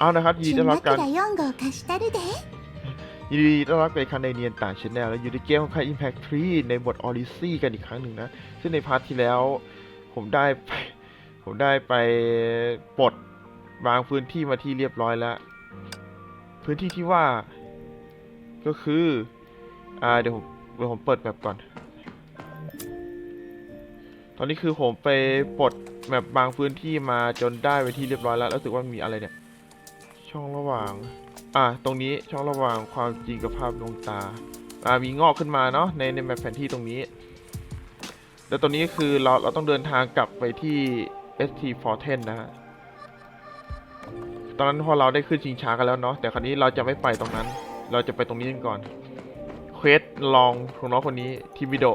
เอานะครับยินดีต้อนรับกันยินดีต้อนรับกาคันในเนียนต่างชแนลและอยู่ในเกมของค่ายอิมแพคทรีในบทออริซี่กันอีกครั้งหนึ่งนะ ซึ่งในพาร์ทที่แล้ว ผมได้ผมได้ไปปลดบางพื้นที่มาที่เรียบร้อยแล้ว พื้นที่ที่ว่า ก็คืออ่าเดี๋ยวผมเดี๋ยวผมเปิดแบบก่อน ตอนนี้คือผมไปปลดแบบบางพื้นที่มาจนได้ไปที่เรียบร้อยแล้วรู้สึกว่ามีอะไรเนี่ย ช่องระหว่าง อ่ะ ตรงนี้ช่องระหว่างความจริงกับภาพดวงตา อ่า มีงอกขึ้นมาเนาะในในแมปแผนที่ตรงนี้ แล้วตรงนี้คือเราเราต้องเดินทางกลับไปที่ ST 410นะฮะ ตอนนั้นพอเราได้ขึ้นชิงช้ากันแล้วเนาะ แต่คราวนี้เราจะไม่ไปตรงนั้น เราจะไปตรงนี้กันก่อน เควสลองของน้องคนนี้ทีวิโด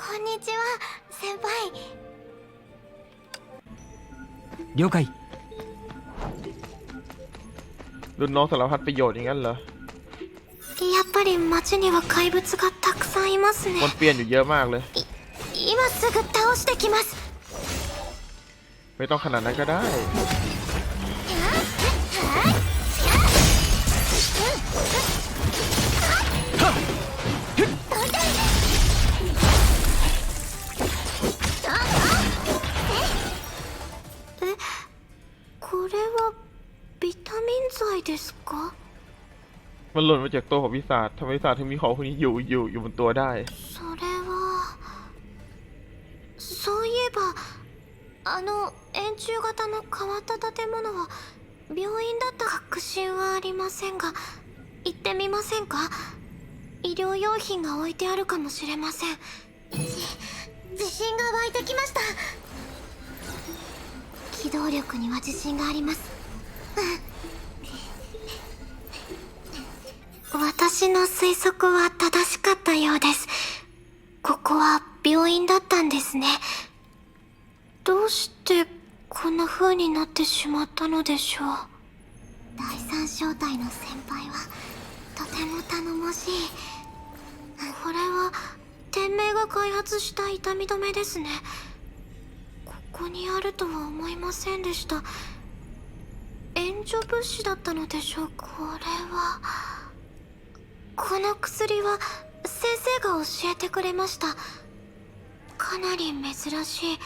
こんにちは先輩了解 รุ่นน้องสารพัดประโยชน์อย่างนั้นเหรอ やっぱり街には怪物がたくさんいますね มันเปลี่ยนอยู่เยอะมากเลย 今すぐ倒してきます ไม่ต้องขนาดนั้นก็ได้ これは ビタミン剤ですか มันหล่นมาจากตัวของพิศาจทำไมพิศาจถึงมีของพวกนี้อยู่อยู่อยู่บนตัวได้ それはそういえばあの円柱型の変わった建物は病院だった確信はありませんが行ってみませんか医療用品が置いてあるかもしれませんじ自信が湧いてきました機動力には自信があります 私の推測は正しかったようです。ここは病院だったんですね。どうしてこんな風になってしまったのでしょう。第三小隊の先輩はとても頼もしい。これは天命が開発した痛み止めですね。ここにあるとは思いませんでした。助物資だったのでしょうこれは。この薬は先生が教えてくれました。かなり珍しい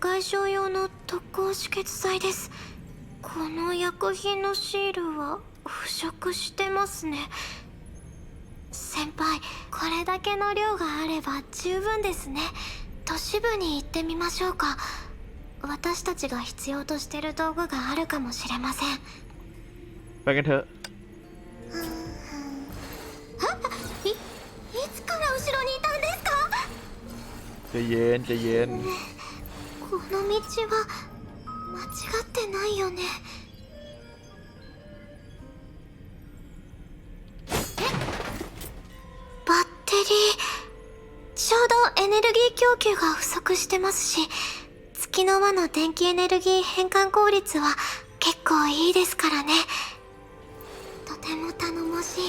外傷用の特攻止血剤です。この薬品のシールは腐食してますね。先輩これだけの量があれば十分ですね。都市部に行ってみましょうか。私たちが必要としてる道具があるかもしれません ไปกันเถอะ いいつから後ろにいたんですか ใจะเย็นใจะเย็น この道は間違ってないよねバッテリーちょうどエネルギー供給が不足してますし 月の輪の電気エネルギー変換効率は結構いいですからねとても頼もしい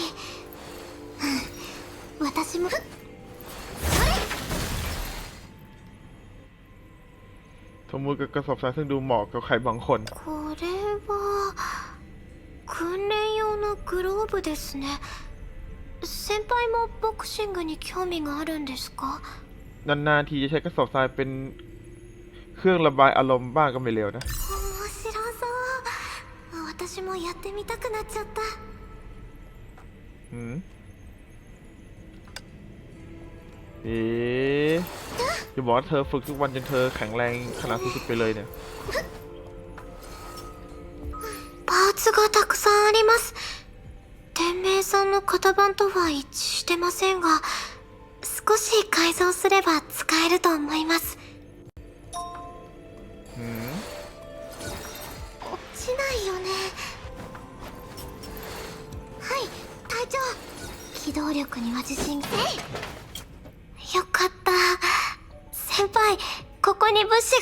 うん私も สมมุติกับกระสอบทรายซึ่งดูเหมาะกับใครบางคน これは訓練用のグローブですね先輩もボクシングに興味があるんですか นานๆทีจะใช้กระสอบทรายเป็น เครื่องระบายอารมณ์บ้างก็ไม่เร็วนะ 面白そう私もやってみたくなっちゃった หืมเอ๊ะจะบอกว่าเธอฝึกทุกวันจนเธอแข็งแรงขนาดสุดๆไปเลยเนี่ย パーツがたくさんあります天明さんの型番とは一致してませんが少し改造すれば使えると思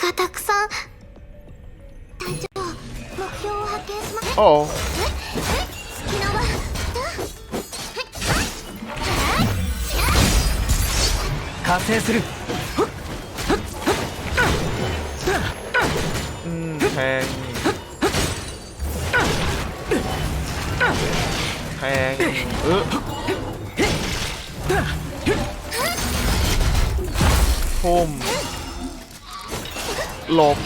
がたくさん。目標を発見します, หลบ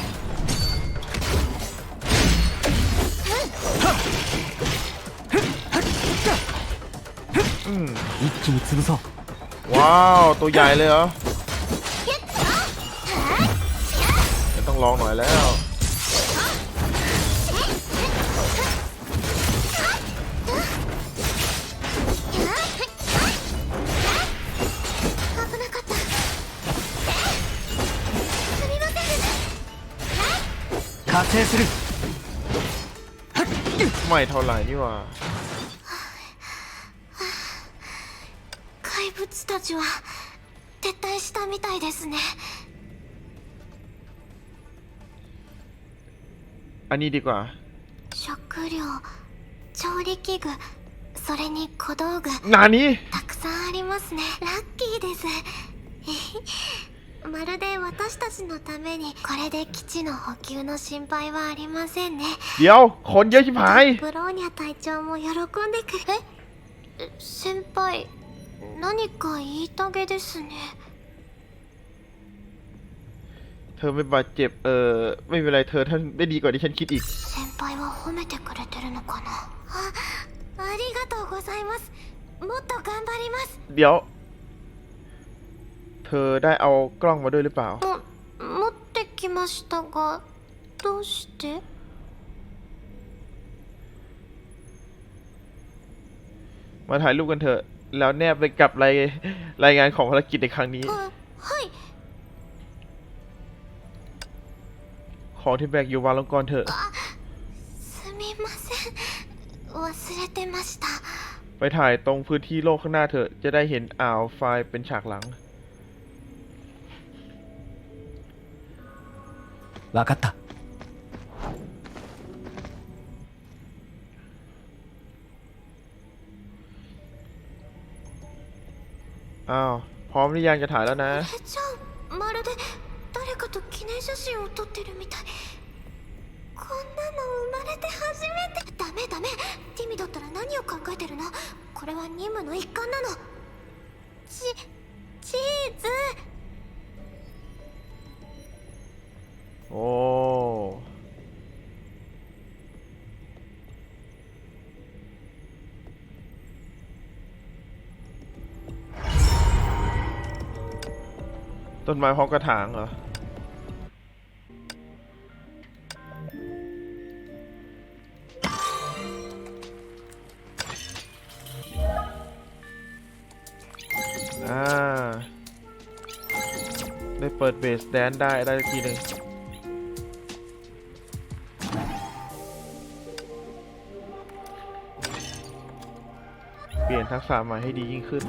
อืม 一気に潰そう ว้าว ตัวใหญ่เลยเหรองั้นต้องลองหน่อยแล้ว ん加勢する ไม่เท่าไหร่นี่หว่า 怪物たちは撤退したみたいですね อันนี้ดีกว่า 食料調理器具それに小道具 นานี้ たくさんありますねラッキーです まるで私たちのためにこれで基地の補給の心配はありませんね เดี๋ยว คนเยอะชิบหาย ブローニャ隊長も喜んでくれえ先輩何か言いたげですね เธอไม่บาดเจ็บ เออ ไม่เป็นไร เธอท่านได้ดีกว่าที่ฉันคิดอีก 先輩は褒めてくれてるのかなあありがとうございますもっと頑張ります เดี๋ยว เธอได้เอากล้องมาด้วยหรือเปล่า も持ってきましたがどうして มาถ่ายรูปกันเถอะ แล้วแนบไปกับรายรายงานของภารกิจในครั้งนี้ あはい ของที่แบกอยู่วางลงก่อนเถอะ すみません忘れてました ไปถ่ายตรงพื้นที่โลกข้างหน้าเถอะ จะได้เห็นอ่าวไฟล์เป็นฉากหลัง 分かった อ้าว พร้อมหรือยังจะถ่ายแล้วนะ えじゃあまるで誰かと記念写真を撮ってるみたいこんなの生まれて初めてダメダメティミだったら何を考えてるのこれは任務の一環なのチチーズ โอ้ต้นไม้พร้อมกระถางเหรอ อ่า ได้เปิดเบสแดนได้ได้ทีหนึ่ง นทักษะใหม่ให้ดียิ่งขึ้น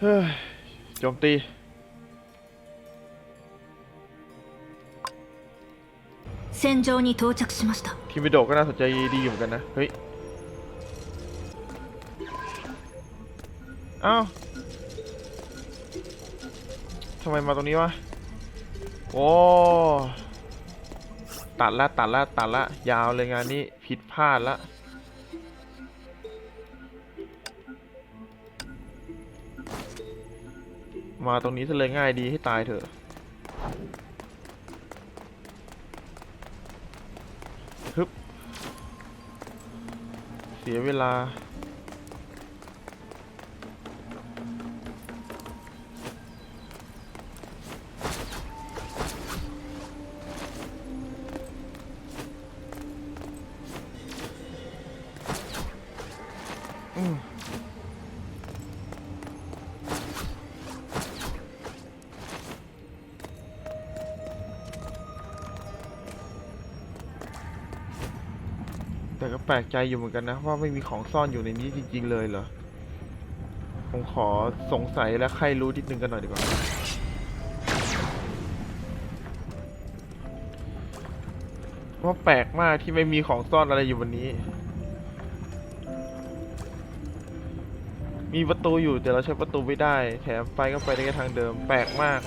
เฮ้ยโจมตี 戦場に到着しました คิมิโดะก็น่าสนใจดีอยู่เ อ้าวทำไมมาตรงนี้วะ โอ้ ตัดละตัดละตัดละ ยาวเลยงานนี้ ผิดพลาดละมาตรงนี้ซะเลยง่ายดีให้ตายเถอะ ฮึบ เสียเวลา แต่ก็แปลกใจอยู่เหมือนกันนะ ว่าไม่มีของซ่อนอยู่ในนี้จริง ๆ เลยเหรอ ผมขอสงสัยและใครรู้นิดนึงกันหน่อยดีกว่า ว่าแปลกมากที่ไม่มีของซ่อนอะไรอยู่บนนี้ มีประตูอยู่แต่เราใช้ประตูไม่ได้ แถมไปก็ไปได้แค่ทางเดิมแปลกมาก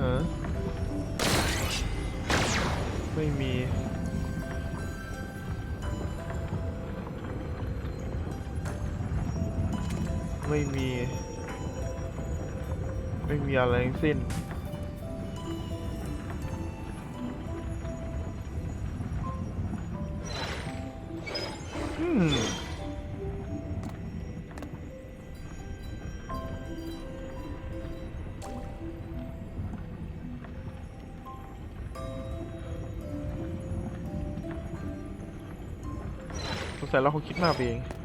ฮะไม่มีไม่มี ม่มีอะไรทั้งสิ้น อืมสงสัยเราคงคิดมากเอง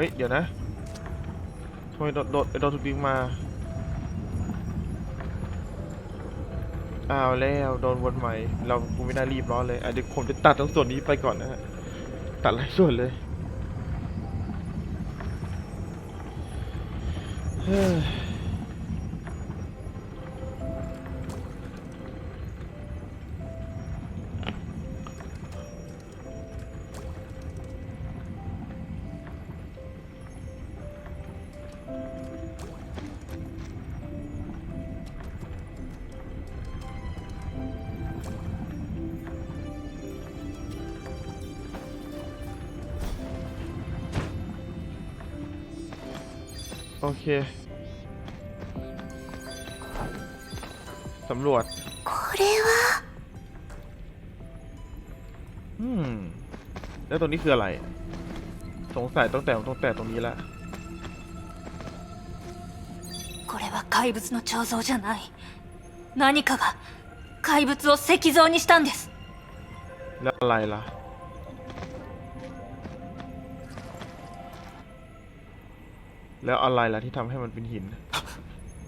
ฮ้ย เดี๋ยวนะทำไมโดดโดดโดดถูกดึงมา อ้าวแล้วโดนวนใหม่ เรากูไม่น่ารีบร้อนเลยอะเดี๋ยวผมจะตัดทั้งส่วนนี้ไปก่อนนะฮะ ตัดหลายส่วนเลย เฮ้ยโอเค สำรวจ これは อืม แล้วตรงนี้คืออะไร สงสัยตั้งแต่ตั้งแต่ตรงนี้แล้ว これは怪物の彫像じゃない何かが怪物を石像にしたんです แล้วอะไรล่ะ แล้วอะไรล่ะที่ทำให้มันเป็นหิน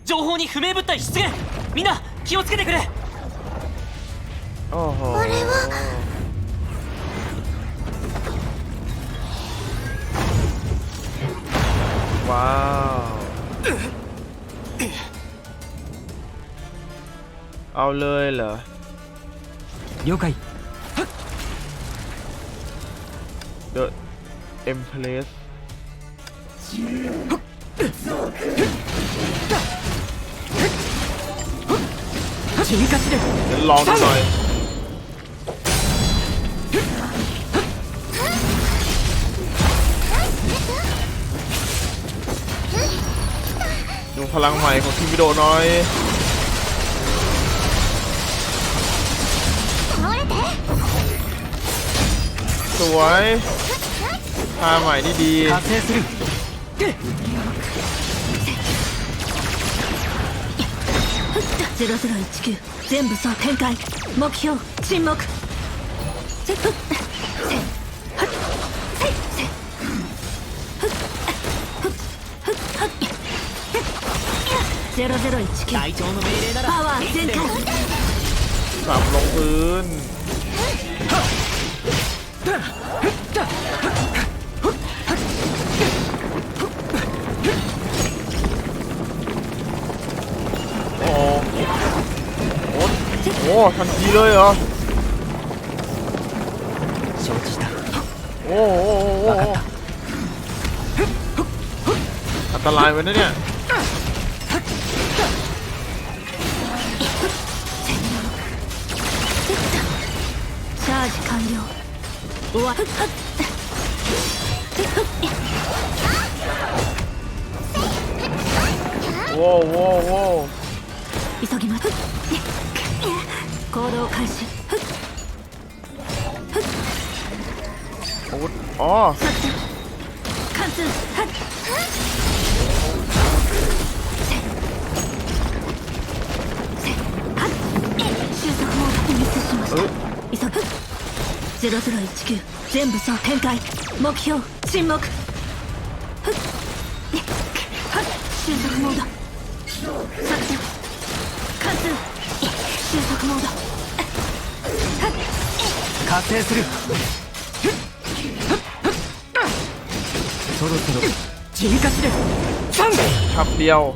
情報に不明物体出現みんな気をつけてくれ โอ้โหว้าว เอาเลยเหรอ 了解 The Empress 君勝ちで เ ชิงกัสเดฉันลองหน่อยดูพลังใหม่ของทีมิโดน้อยสวยท่าใหม่นี่ดี 0019全部総展開目標沈黙せふっせはっせせふっふっふっはっ0019隊長の命令ならパワー全開 สับลงพื้น โหทันทีเลยเหรอ 承知した โอ้โหโอ้โหโอ้โหอันตรายไปนะเนี่ย チャージ完了終わっはっโว้วโว้วโว้ว 急ぎます行 動開始。ああ。作はミスしまし急ぐ。0019全部総展開。目標。沈黙。収束モード。作戦貫通。収束モード。加勢する そろそろ君かしですサン ชับเดียว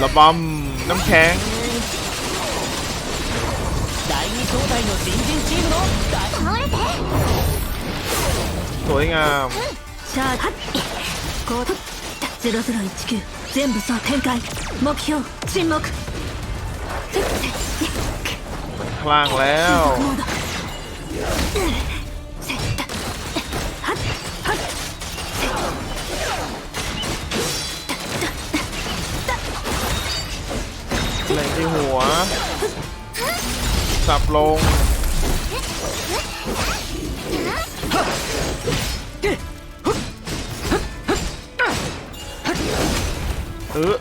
ระบำน้ำแข็ง 第二兄弟の新人チームのสวยงาม シャーハッこう0019全部総展開目標沈黙 คลั่งแล้วแรงที่หัว สับลง เออ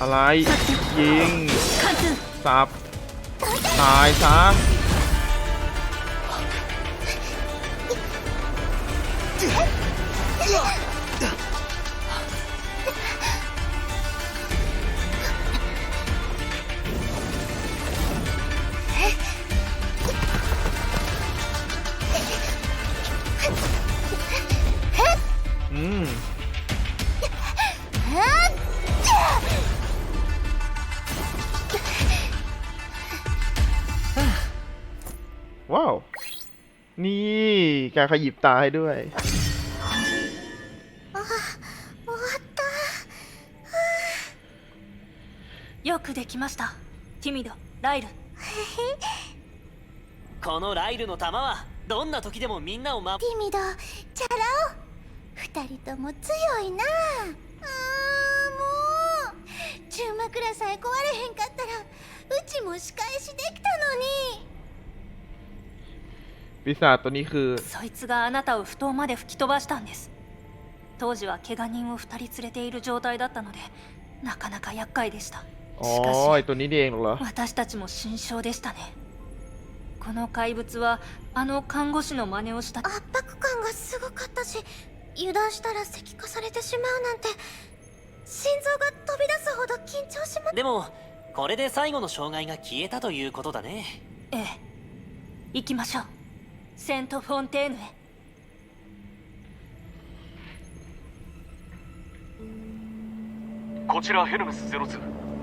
อะไร ยิง สับ ตายซะ การขยิบตาให้ด้วย よくできましたティミドライルこのライルの弾はどんな時でもみんなを守ティミドチャラ男二人とも強いなあーもう中枕さえ壊れへんかったらうちも仕返しできたのに ปีศาจตัวนี้คือ そいつがあなたを不当まで吹き飛ばしたんです当時は怪我人を2人連れている状態だったのでなかなか厄介でしたし อ๋อ か ไอ し ตัวนี้นี่เองเหรอ 私たちも心象でしたねこの怪物はあの看護師の真似をした圧迫感がすごかったし油断したら石化されてしまうなんて心臓が飛び出すほど緊張しまでもこれで最後の障害が消えたということだねええ行きましょう セント・フォンテーヌへ。こちらヘルメス02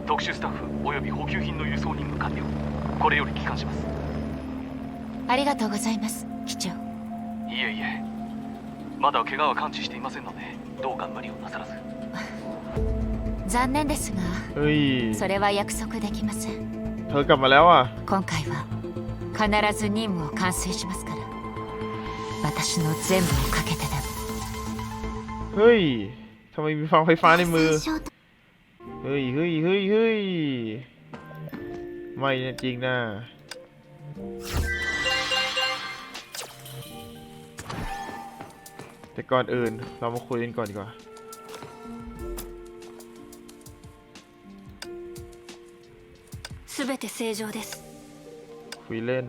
特殊スタッフおよび補給品の輸送任務完了これより帰還します。ありがとうございます機長。いえいえ。まだ怪我は完治していませんのでどうか無理をなさらず。残念ですがそれは約束できません。今回は必ず任務を完遂しますから。私の全部をかけてでも เฮ้ยทำไมมีฟังไฟฟ้าในมือ เฮ้ยเฮ้ยเฮ้ยเฮ้ยไม่นะจริงนะแต่ก่อนอื่น เรามาคุยกันก่อนดีกว่า 全て正常です คุยเล่น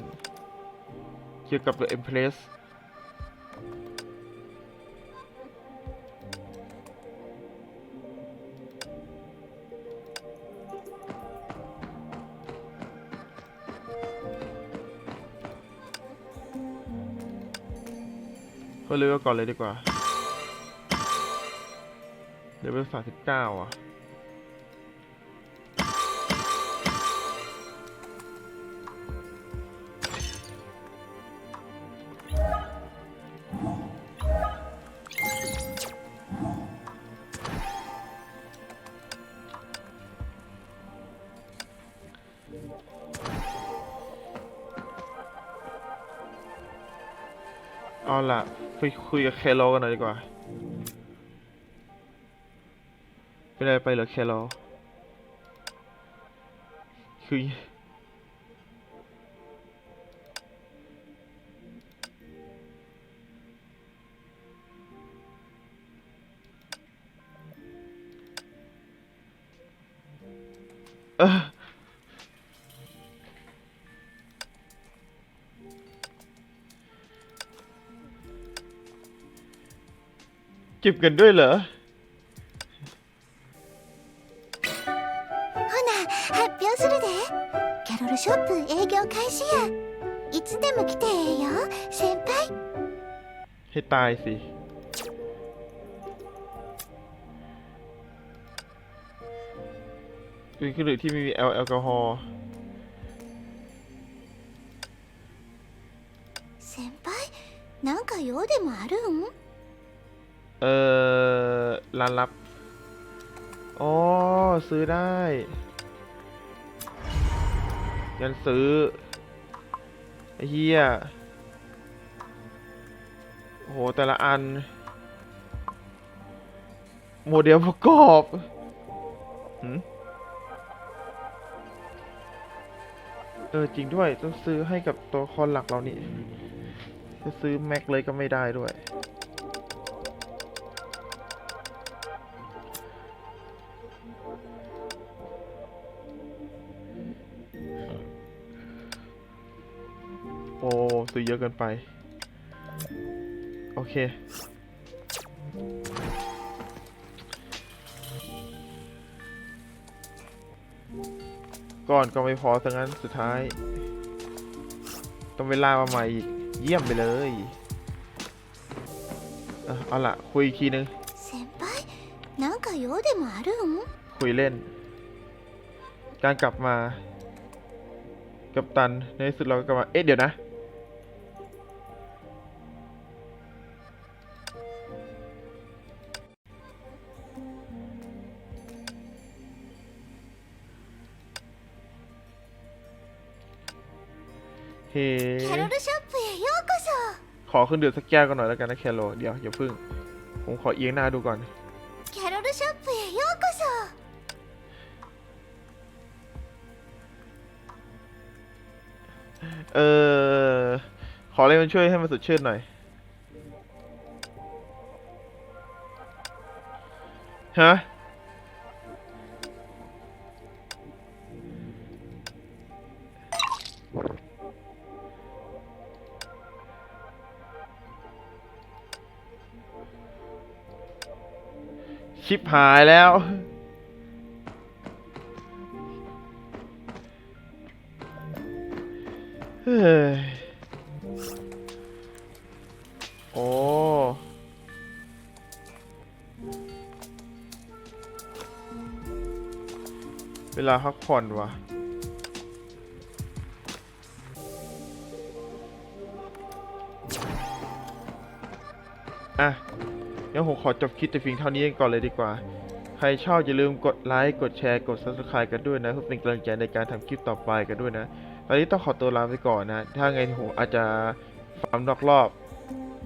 เกี่ยวกับ The Empress ก็เลยว่าก่อนเลยดีกว่าเลเวลสามสิบเก้าอะ ไปคุยกับแคโรกันหน่อยดีกว่าไม่ได้ไรไปเหรอแคโรคือ เก็บกันด้วยเหรอほな発表するでキャロルショップ営業開始やいつでも来てええよ先輩ให้ตายสิ วิคือหรือที่ไมมีแอลแอลกอฮอล์先輩なんか用でもあるん เออร้านลับอ๋อซื้อได้ยันซื้อไอ้เหี้ยโหแต่ละอัน โมเดลประกอบเออจริงด้วยต้องซื้อให้กับตัวละครหลักเรานี่จะซื้อแม็กเลยก็ไม่ได้ด้วย ซื้อเยอะเกินไป โอเค ก่อนก็ไม่พอซะงั้นสุดท้าย ต้องไปล่ามาใหม่อีก เยี่ยมไปเลยเอ่อเอาละคุยอีกทีนึง 先輩なんか用でもあるん คุยเล่น การกลับมา กับตัน ในที่สุดเราก็กลับมา เอ๊ะ เดี๋ยวนะ เแคโรลชอปเปยโกโซขอเครื่องดือดสักแก้วกันหน่อยแล้วกันนะแคโรเดี๋ยวอย่าพึ่ง ผมขอเอียงหน้าดูก่อนแคโรลชอปเปยโกโซเอ่อขออะไรมันช่วยให้มันสดชื่นหน่อยฮะ ชิบหายแล้ว เฮ้ย โอ้เวลาพักผ่อนวะ่ะ เดี๋ยวผมขอจบคลิปแต่เพียงเท่านี้ก่อนเลยดีกว่า ใครชอบอย่าลืมกดไลค์ กดแชร์ กด subscribe กันด้วยนะ เพื่อเป็นกำลังใจในการทำคลิปต่อไปกันด้วยนะ ตอนนี้ต้องขอตัวลาไปก่อนนะ ถ้าไงผมอาจจะฟาร์มนอกรอบ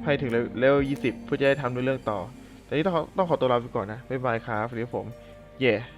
ให้ถึงเลเวล20 เพื่อจะได้ทำในเรื่องต่อ ตอนนี้ต้องขอต้องขอตัวลาไปก่อนนะ บ๊ายบายครับสวัสดีผม เย่